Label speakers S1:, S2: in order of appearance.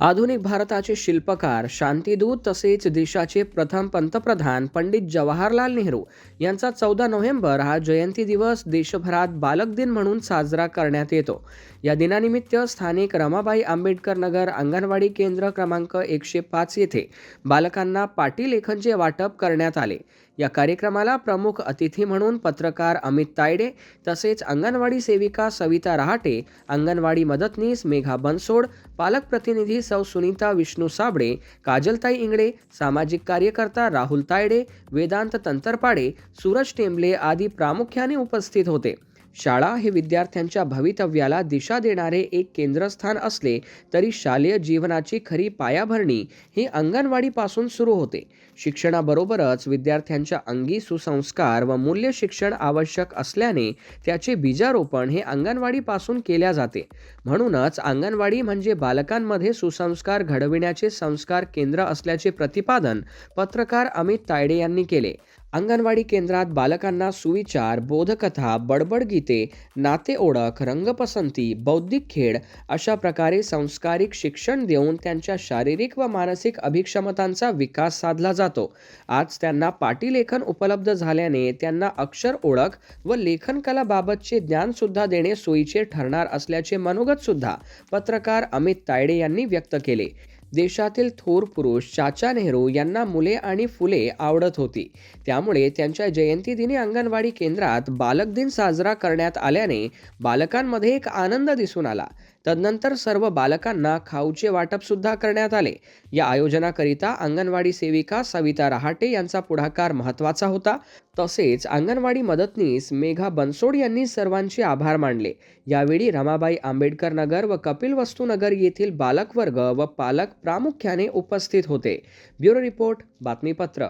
S1: आधुनिक भारताचे शिल्पकार शांतीदूत तसेच देशाचे प्रथम पंतप्रधान पंडित जवाहरलाल नेहरू यांचा चौदा नोव्हेंबर हा जयंती दिवस देशभरात बालक दिन म्हणून साजरा करण्यात येतो. या दिनानिमित्त स्थानिक रमाबाई आंबेडकर नगर अंगणवाडी केंद्र क्रमांक एकशे पाच येथे बालकांना पाटीलेखनचे वाटप करण्यात आले. या कार्यक्रमाला प्रमुख अतिथी म्हणून पत्रकार अमित तायडे तसेच अंगणवाडी सेविका सविता रहाटे अंगणवाडी मदतनीस मेघा बनसोड पालक प्रतिनिधी सौ सुनीता विष्णू साबळे काजलताई इंगळे सामाजिक कार्यकर्ता राहुल तायडे वेदांत तंतरपाडे सूरज टेंबले आदी प्रामुख्याने उपस्थित होते. शाळा हे विद्यार्थ्यांच्या भवितव्याला दिशा देणारे एक केंद्रस्थान असले तरी शालेय जीवनाची खरी पायाभरणी ही अंगणवाडीपासून सुरू होते. शिक्षणाबरोबरच विद्यार्थ्यांच्या अंगी सुसंस्कार व मूल्य शिक्षण आवश्यक असल्याने त्याचे बीजारोपण हे अंगणवाडीपासून केल्या जाते. म्हणूनच अंगणवाडी म्हणजे बालकांमध्ये सुसंस्कार घडविण्याचे संस्कार केंद्र असल्याचे प्रतिपादन पत्रकार अमित तायडे यांनी केले. अंगणवाडी केंद्रात बालकांना सुविचार बोधकथा बडबड गीते नाते ओळख रंगपसंती बौद्धिक खेळ अशा प्रकारे संस्कारिक शिक्षण देऊन त्यांच्या शारीरिक व मानसिक अभिक्षमतांचा विकास साधला जातो. आज त्यांना पाटीलेखन उपलब्ध झाल्याने त्यांना अक्षर ओळख व लेखनकलाबाबतचे ज्ञानसुद्धा देणे सोयीचे ठरणार असल्याचे मनोगतसुद्धा पत्रकार अमित तायडे यांनी व्यक्त केले. देशातील थोर पुरुष चाचा नेहरू यांना मुले आणि फुले आवडत होती. त्यामुळे त्यांच्या जयंतीदिनी अंगणवाडी केंद्रात बालक दिन साजरा करण्यात आल्याने बालकांमध्ये एक आनंद दिसून आला. तदनंतर सर्व बालकांना खाऊचे वाटप सुद्धा करण्यात आले. या आयोजनाकरिता अंगणवाडी सेविका सविता रहाटे यांचा पुढाकार महत्त्वाचा होता. तसेच अंगणवाडी मदतनीस मेघा बनसोड यांनी सर्वांचे आभार मानले. यावेळी रमाबाई आंबेडकर नगर व कपिल वस्तूनगर येथील बालकवर्ग व पालक प्रामुख्याने उपस्थित होते. ब्युरो रिपोर्ट बातमीपत्र.